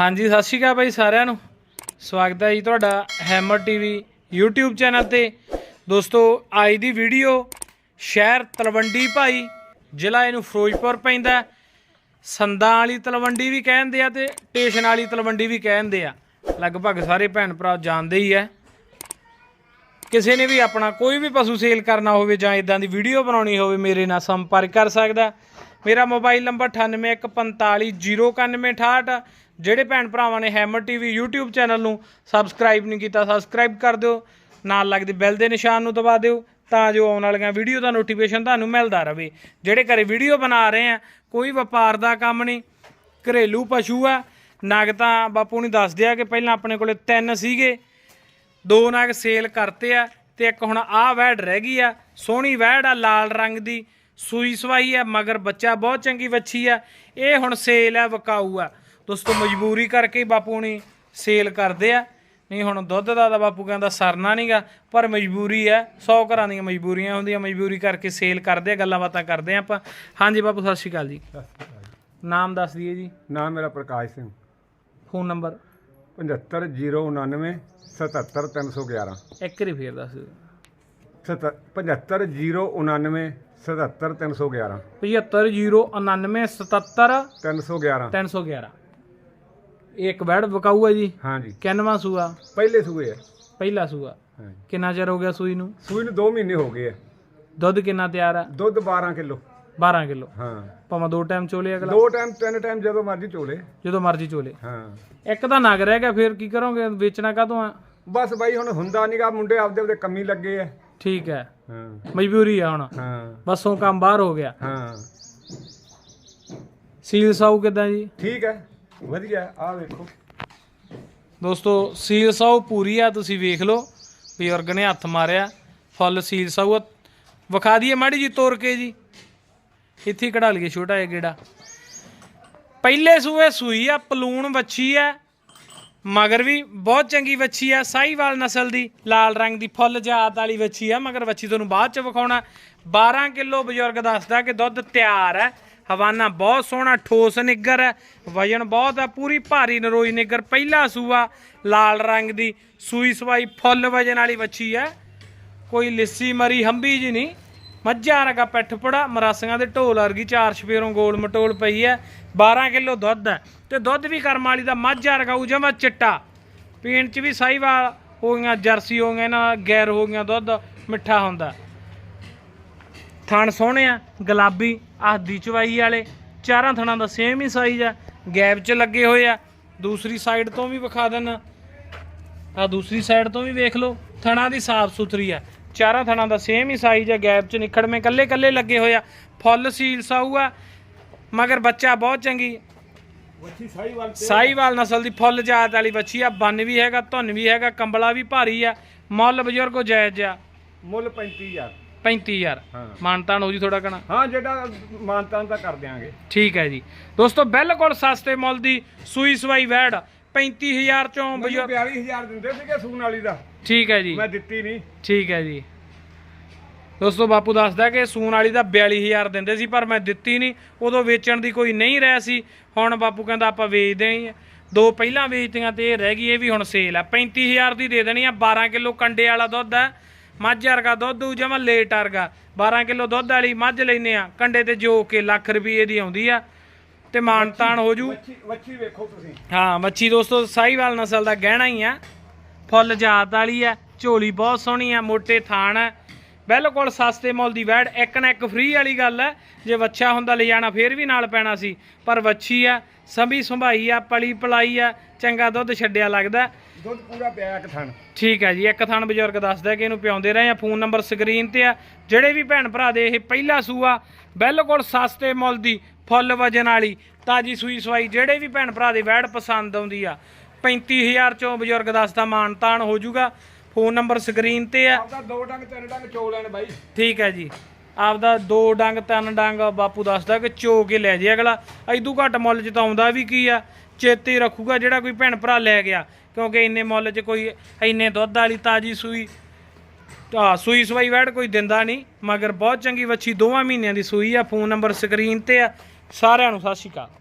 ਹਾਂਜੀ, ਸਤਿ ਸ਼੍ਰੀ ਅਕਾਲ ਬਾਈ ਸਾਰਿਆਂ ਨੂੰ। ਸਵਾਗਤ ਹੈ ਜੀ ਤੁਹਾਡਾ ਹੈਮਰ ਟੀਵੀ YouTube ਚੈਨਲ ਤੇ। ਦੋਸਤੋ, ਅੱਜ ਦੀ ਵੀਡੀਓ ਸ਼ਹਿਰ ਤਲਵੰਡੀ ਭਾਈ ਜ਼ਿਲ੍ਹਾ ਇਹਨੂੰ ਫਿਰੋਜ਼ਪੁਰ ਪੈਂਦਾ ਸੰਦਾਂ ਵਾਲੀ ਤਲਵੰਡੀ ਵੀ ਕਹਿੰਦੇ ਆ ਤੇ ਟੇਸ਼ਨ ਵਾਲੀ ਤਲਵੰਡੀ ਵੀ ਕਹਿੰਦੇ ਆ। ਲਗਭਗ ਸਾਰੇ ਭੈਣ ਭਰਾ ਜਾਣਦੇ ਹੀ ਆ। ਕਿਸੇ ਨੇ ਵੀ ਆਪਣਾ ਕੋਈ ਵੀ ਪਸ਼ੂ ਸੇਲ ਕਰਨਾ ਹੋਵੇ ਜਾਂ ਇਦਾਂ ਦੀ ਵੀਡੀਓ ਬਣਾਉਣੀ ਹੋਵੇ, ਮੇਰੇ ਨਾਲ ਸੰਪਰਕ ਕਰ ਸਕਦਾ। ਮੇਰਾ ਮੋਬਾਈਲ ਨੰਬਰ 9815409168 ਜਿਹੜੇ ਭੈਣ ਭਰਾਵਾਂ ਨੇ ਹੈਮਰ ਟੀਵੀ YouTube ਚੈਨਲ ਨੂੰ ਸਬਸਕ੍ਰਾਈਬ ਨਹੀਂ ਕੀਤਾ ਸਬਸਕ੍ਰਾਈਬ ਕਰ ਦਿਓ। ਨਾਲ ਲੱਗਦੇ ਬੈਲ ਦੇ ਨਿਸ਼ਾਨ ਨੂੰ ਦਬਾ ਦਿਓ ਤਾਂ ਜੋ ਆਉਣ ਵਾਲੀਆਂ ਵੀਡੀਓ ਦਾ ਨੋਟੀਫਿਕੇਸ਼ਨ ਤੁਹਾਨੂੰ ਮਿਲਦਾ ਰਹੇ। ਜਿਹੜੇ ਘਰੇ ਵੀਡੀਓ ਬਣਾ ਰਹੇ ਆ, ਕੋਈ ਵਪਾਰ ਦਾ ਕੰਮ ਨਹੀਂ, ਘਰੇਲੂ ਪਸ਼ੂ ਆ। ਨਗ ਤਾਂ ਬਾਪੂ ਨੇ ਦੱਸ ਦਿਆ ਕਿ ਪਹਿਲਾਂ ਆਪਣੇ ਕੋਲੇ ਤਿੰਨ ਸੀਗੇ। ਦੋ ਨਗ ਸੇਲ ਕਰਤੇ ਆ ਤੇ ਇੱਕ ਹੁਣ ਆਹ ਵੈੜ ਰਹਿ ਗਈ ਆ, ਸੋਹਣੀ ਵੈੜ ਆ, ਲਾਲ ਰੰਗ ਦੀ, ਸੂਈ ਸਵਾਈ ਆ, ਮਗਰ ਬੱਚਾ ਬਹੁਤ ਚੰਗੀ ਵੱਛੀ ਆ। ਇਹ ਹੁਣ ਸੇਲ ਆ, ਵਕਾਊ ਆ। ਦੋਸਤੋ ਮਜਬੂਰੀ ਕਰਕੇ ਹੀ ਬਾਪੂ ਨੇ ਸੇਲ ਕਰਦੇ ਆ। ਨਹੀਂ ਹੁਣ ਦੁੱਧ ਦਾ ਤਾਂ ਬਾਪੂ ਕਹਿੰਦਾ ਸਰਨਾ ਨਹੀਂਗਾ ਪਰ ਮਜਬੂਰੀ ਆ 100 ਘਰਾਂ ਦੀਆਂ ਮਜਬੂਰੀਆਂ ਹੁੰਦੀਆਂ ਮਜਬੂਰੀ ਕਰਕੇ ਸੇਲ ਕਰਦੇ ਆ ਗੱਲਾਂ ਬਾਤਾਂ ਕਰਦੇ ਆ ਆਪਾਂ। ਹਾਂਜੀ ਬਾਪੂ ਸਤਿ ਸ਼੍ਰੀ ਅਕਾਲ ਜੀ। ਨਾਮ ਦੱਸ ਦਈਏ ਜੀ। ਨਾਮ ਮੇਰਾ ਪ੍ਰਕਾਸ਼ ਸਿੰਘ। Phone number? 75099 77311 ਇੱਕ ਵਾਰੀ ਫੇਰ ਦੱਸ ਦਿਓ। 75099 77311 75099 77 311 311 ਇਹ ਇੱਕ ਬੈਡ ਵਕਾਊ ਹੈ ਜੀ। ਹਾਂਜੀ। ਕਿੰਨਵਾਂ ਸੂਆ? ਪਹਿਲੇ ਸੂਏ ਹੈ ਪਹਿਲਾ ਸੂਆ। ਕਿੰਨਾ ਚਿਰ ਹੋ ਗਿਆ ਸੂਈ ਨੂੰ? ਸੂਈ ਨੂੰ 2 ਮਹੀਨੇ ਹੋ ਗਏ ਹੈ ਦੁੱਧ ਕਿੰਨਾ ਤਿਆਰ ਆ? ਦੁੱਧ 12 ਕਿਲੋ। 12 ਕਿਲੋ। ਹਾਂ। ਭਾਵੇਂ ਦੋ ਟਾਈਮ ਚੋਲੇ ਅਗਲਾ। ਦੋ ਟਾਈਮ ਤਿੰਨ ਟਾਈਮ ਜਦੋਂ ਮਰਜ਼ੀ ਚੋਲੇ। ਜਦੋਂ ਮਰਜ਼ੀ ਚੋਲੇ। ਹਾਂ। ਇੱਕ ਤਾਂ ਨਗ ਰਹਿ ਗਿਆ ਫਿਰ ਕੀ ਕਰੋਗੇ? ਵੇਚਣਾ ਕਾਹਤੋਂ ਆ? ਬਸ ਬਾਈ ਹੁਣ ਹੁੰਦਾ ਨਹੀਂਗਾ ਮੁੰਡੇ ਆਪਦੇ ਆਪਦੇ ਕੰਮੀ ਲੱਗੇ ਐ ਠੀਕ ਹੈ। ਹਾਂ। ਮਜਬੂਰੀ ਆ ਹੁਣ। ਹਾਂ। ਬਸੋਂ ਕੰਮ ਬਾਹਰ ਹੋ ਗਿਆ। ਹਾਂ। ਸੀਲ ਸਾਊ ਕਿਦਾਂ ਜੀ? ਠੀਕ ਹੈ। ਵਧੀਆ, ਆਹ ਵੇਖੋ। ਦੋਸਤੋ, ਸੀਲ ਸਾਊ ਪੂਰੀ ਆ, ਤੁਸੀਂ ਵੇਖ ਲਓ। ਬਜ਼ੁਰਗ ਨੇ ਹੱਥ ਮਾਰਿਆ, ਫੁੱਲ ਸੀਲ ਸਾਊ ਆ। ਵਿਖਾ ਦਈਏ ਮਾੜੀ ਜੀ ਤੋੜ ਕੇ ਜੀ। ਇੱਥੇ ਹੀ ਕਢਾ ਲਈਏ, ਛੋਟਾ ਜਿਹਾ ਗੇੜਾ। ਪਹਿਲੇ ਸੂਏ ਸੂਈ ਆ, ਪਲੂਣ ਵੱਛੀ ਆ। ਮਗਰ ਵੀ ਬਹੁਤ ਚੰਗੀ ਵੱਛੀ ਆ, ਸਾਹੀਵਾਲ ਨਸਲ ਦੀ, ਲਾਲ ਰੰਗ ਦੀ ਫੁੱਲ ਜਾਤ ਵਾਲੀ ਵੱਛੀ ਆ। ਮਗਰ ਵੱਛੀ ਤੁਹਾਨੂੰ ਬਾਅਦ ਚ ਵਿਖਾਉਣਾ। 12 ਕਿਲੋ ਬਜ਼ੁਰਗ ਦੱਸਦਾ ਕਿ ਦੁੱਧ ਤਿਆਰ ਹੈ ਹਵਾਨਾ ਬਹੁਤ ਸੋਹਣਾ, ਠੋਸ ਨਿੱਗਰ ਹੈ। ਵਜਨ ਬਹੁਤ ਹੈ, ਪੂਰੀ ਭਾਰੀ ਨਰੋਈ ਨਿੱਗਰ ਪਹਿਲਾ ਸੂਆ, ਲਾਲ ਰੰਗ ਦੀ, ਸੂਈ ਸਵਾਈ, ਫੁੱਲ ਵਜਨ ਵਾਲੀ ਵੱਛੀ ਹੈ। ਕੋਈ ਲਿੱਸੀ ਮਰੀ ਹੰਬੀ ਜੀ ਨਹੀਂ। ਮੱਝਾਂ ਰਗਾ ਪਿੱਠ ਪੜਾ, ਮਰਾਸੀਆਂ ਦੇ ਢੋਲ ਵਰਗੀ, ਚਾਰ ਛਪੇਰੋਂ ਗੋਲ ਮਟੋਲ ਪਈ ਹੈ। 12 ਕਿਲੋ ਦੁੱਧ ਹੈ ਤੇ ਦੁੱਧ ਵੀ ਕਰਮ ਵਾਲੀ ਦਾ ਮੱਝਾਂ ਰਗਾਊ ਜਮਾ ਚਿੱਟਾ। ਪੀਣ ਚ ਵੀ ਸਾਈਵਾਲ ਹੋ ਗਈਆਂ, ਜਰਸੀ ਹੋ ਗਈਆਂ ਨਾ ਗੈਰ ਹੋ ਗਈਆਂ ਦੁੱਧ, ਮਿੱਠਾ ਹੁੰਦਾ। ਥਣ ਸੋਹਣੇ ਆ ਗੁਲਾਬੀ ਆਹਦੀ ਚਵਾਈ ਵਾਲੇ ਚਾਰਾਂ ਥਣਾਂ ਦਾ ਸੇਮ ਹੀ ਸਾਈਜ਼ ਆ ਗੈਪ 'ਚ ਲੱਗੇ ਹੋਏ ਆ। ਦੂਸਰੀ ਸਾਈਡ ਤੋਂ ਵੀ ਵਿਖਾ ਦੇਣਾ ਆ ਦੂਸਰੀ ਸਾਈਡ ਤੋਂ ਵੀ ਵੇਖ ਲਓ ਥਣਾਂ ਦੀ ਸਾਫ਼ ਸੁਥਰੀ ਆ। ਚਾਰਾਂ ਥਣਾਂ ਦਾ ਸੇਮ ਹੀ ਸਾਈਜ਼ ਆ ਗੈਪ 'ਚ ਨਿਖੜਵੇਂ ਕੱਲੇ ਕੱਲੇ ਲੱਗੇ ਹੋਏ ਆ। ਫੁੱਲ ਸੀਲ ਸਾਊ ਆ ਮਗਰ ਬੱਚਾ ਬਹੁਤ ਚੰਗੀ। ਸਾਈਵਾਲ ਸਾਈਵਾਲ ਨਸਲ ਦੀ ਫੁੱਲ ਜਾਤ ਵਾਲੀ ਬੱਚੀ ਆ ਬੰਨ ਵੀ ਹੈਗਾ ਧੁੰਨ ਵੀ ਹੈਗਾ ਕੰਬਲਾ ਵੀ ਭਾਰੀ ਆ। ਮੁੱਲ ਬਜ਼ੁਰਗੋ ਜਾਇਜ਼ ਆ। ਮੁੱਲ 35000 35000 ਹਾਂ। ਮਾਨਤਾਨ ਹੋ ਜੀ ਥੋੜਾ ਕਣਾ ਹਾਂ ਜਿਹੜਾ ਮਾਨਤਾਨ ਤਾਂ ਕਰ ਦਿਆਂਗੇ। ਠੀਕ ਹੈ ਜੀ। ਦੋਸਤੋ ਬਿਲਕੁਲ ਸਸਤੇ ਮੁੱਲ ਦੀ ਸੂਈ ਸਵਾਈ ਵੈੜ 35000 ਚੋਂ ਮੈਨੂੰ ਬਜ਼ੁਰਗ 42000 ਦਿੰਦੇ ਸੀਗੇ ਸੂਨ ਵਾਲੀ ਦਾ। ਠੀਕ ਹੈ ਜੀ। ਮੈਂ ਦਿੱਤੀ ਨਹੀਂ। ਠੀਕ ਹੈ ਜੀ। ਦੋਸਤੋ ਬਾਪੂ ਦੱਸਦਾ ਕਿ ਸੂਨ ਵਾਲੀ ਦਾ 42000 ਦਿੰਦੇ ਸੀ ਪਰ ਮੈਂ ਦਿੱਤੀ ਨਹੀਂ। ਉਦੋਂ ਵੇਚਣ ਦੀ ਕੋਈ ਨਹੀਂ ਰਹਿ ਸੀ। ਹੁਣ ਬਾਪੂ ਕਹਿੰਦਾ ਆਪਾਂ ਵੇਚ ਦੇਣੀ ਆ ਦੋ ਪਹਿਲਾਂ ਵੇਚਤੀਆਂ ਤੇ ਇਹ ਰਹਿ ਗਈ ਇਹ ਵੀ ਹੁਣ ਸੇਲ ਆ 35000 ਦੀ ਦੇ ਦੇਣੀ ਆ 12 ਕਿਲੋ ਕੰਡੇ ਵਾਲਾ ਦੁੱਧ ਆ ਮੱਝ ਵਰਗਾ ਦੁੱਧ ਉਹ ਜਮਾ ਲੇਟ ਵਰਗਾ 12 ਕਿਲੋ ਦੁੱਧ ਵਾਲੀ ਮੱਝ ਲੈਨੇ ਆ ਕੰਡੇ ਤੇ ਜੋ ਕੇ ਲੱਖ ਰੁਪਏ ਦੀ ਆਉਂਦੀ ਆ ਤੇ ਮਾਨਤਾਨ ਹੋ ਜੂ। ਵੱਛੀ ਵੱਛੀ ਵੇਖੋ ਤੁਸੀਂ। ਹਾਂ ਮੱਛੀ ਦੋਸਤੋ ਸਾਹੀਵਾਲ ਨਸਲ ਦਾ ਗਹਿਣਾ ਹੀ ਆ। ਫੁੱਲ ਜਾਤ ਵਾਲੀ ਆ ਝੋਲੀ ਬਹੁਤ ਸੋਹਣੀ ਆ ਮੋٹے ਥਾਣ ਆ। ਬਿਲਕੁਲ ਸਸਤੇ ਮੁੱਲ ਦੀ ਵੈੜ ਇੱਕ ਨਾ ਇੱਕ ਫ੍ਰੀ ਵਾਲੀ ਗੱਲ ਹੈ ਜੇ ਵੱਛਾ ਹੁੰਦਾ ਲੈ ਜਾਣਾ ਫੇਰ ਵੀ ਨਾਲ ਪੈਣਾ ਸੀ। ਪਰ ਵੱਛੀ ਆ ਸੰਭੀ ਸੰਭਾਈ ਆ ਪਲੀ ਪਲਾਈ ਆ ਚੰਗਾ ਦੁੱਧ ਛੱਡਿਆ ਲੱਗਦਾ। ਦੁੱਧ ਪੂਰਾ ਪਿਆ ਇੱਕ ਥਣ। ਠੀਕ ਹੈ ਜੀ ਇੱਕ ਥਣ ਬਜ਼ੁਰਗ ਦੱਸਦਾ ਕਿ ਇਹਨੂੰ ਪਿਆਉਂਦੇ ਰਹੇ ਆ ਫੋਨ ਨੰਬਰ ਸਕਰੀਨ ਤੇ ਆ। ਜਿਹੜੇ ਵੀ ਭੈਣ ਭਰਾ ਦੇ ਇਹ ਪਹਿਲਾ ਸੂਆ ਬਿਲਕੁਲ ਸਸਤੇ ਮੁੱਲ ਦੀ ਫੁੱਲ ਵਜਨ ਵਾਲੀ ਤਾਜੀ ਸੂਈ ਸਵਾਈ ਜਿਹੜੇ ਵੀ ਭੈਣ ਭਰਾ ਦੇ ਵੈੜ ਪਸੰਦ ਆਉਂਦੀ ਆ 35000 ਚੋਂ ਬਜ਼ੁਰਗ ਦੱਸਦਾ ਮਾਨਤਾਨ ਹੋ ਜਾਊਗਾ। ਫੋਨ ਨੰਬਰ ਸਕਰੀਨ ਤੇ ਆ। ਆਪਦਾ ਦੋ ਡੰਗ ਤਿੰਨ ਡੰਗ ਚੋ ਲੈਣ ਬਾਈ। ਠੀਕ ਹੈ ਜੀ। ਆਪਦਾ ਦੋ ਡੰਗ ਤਿੰਨ ਡੰਗ ਬਾਪੂ ਦੱਸਦਾ ਕਿ ਚੋ ਕੇ ਲੈ ਜੇ ਅਗਲਾ। ਐਦੂ ਘੱਟ ਮੁੱਲ 'ਚ ਤਾਂ ਆਉਂਦਾ ਵੀ ਕੀ ਆ? ਚੇਤੇ ਹੀ ਰੱਖੂਗਾ ਜਿਹੜਾ ਕੋਈ ਭੈਣ ਭਰਾ ਲੈ ਗਿਆ। ਕਿਉਂਕਿ ਇੰਨੇ ਮੁੱਲ 'ਚ ਕੋਈ ਇੰਨੇ ਦੁੱਧ ਵਾਲੀ ਤਾਜੀ ਸੂਈ, ਆ, ਸੂਈ ਸਵਾਈ ਵੈੜ ਕੋਈ ਦਿੰਦਾ ਨਹੀਂ। ਮਗਰ ਬਹੁਤ ਚੰਗੀ ਵੱਛੀ ਦੋਵਾਂ ਮਹੀਨਿਆਂ ਦੀ ਸੂਈ ਆ। ਫੋਨ ਨੰਬਰ ਸਕਰੀਨ ਤੇ ਆ। ਸਾਰਿਆਂ ਨੂੰ ਸਤਿ ਸ਼੍ਰੀ ਅਕਾਲ।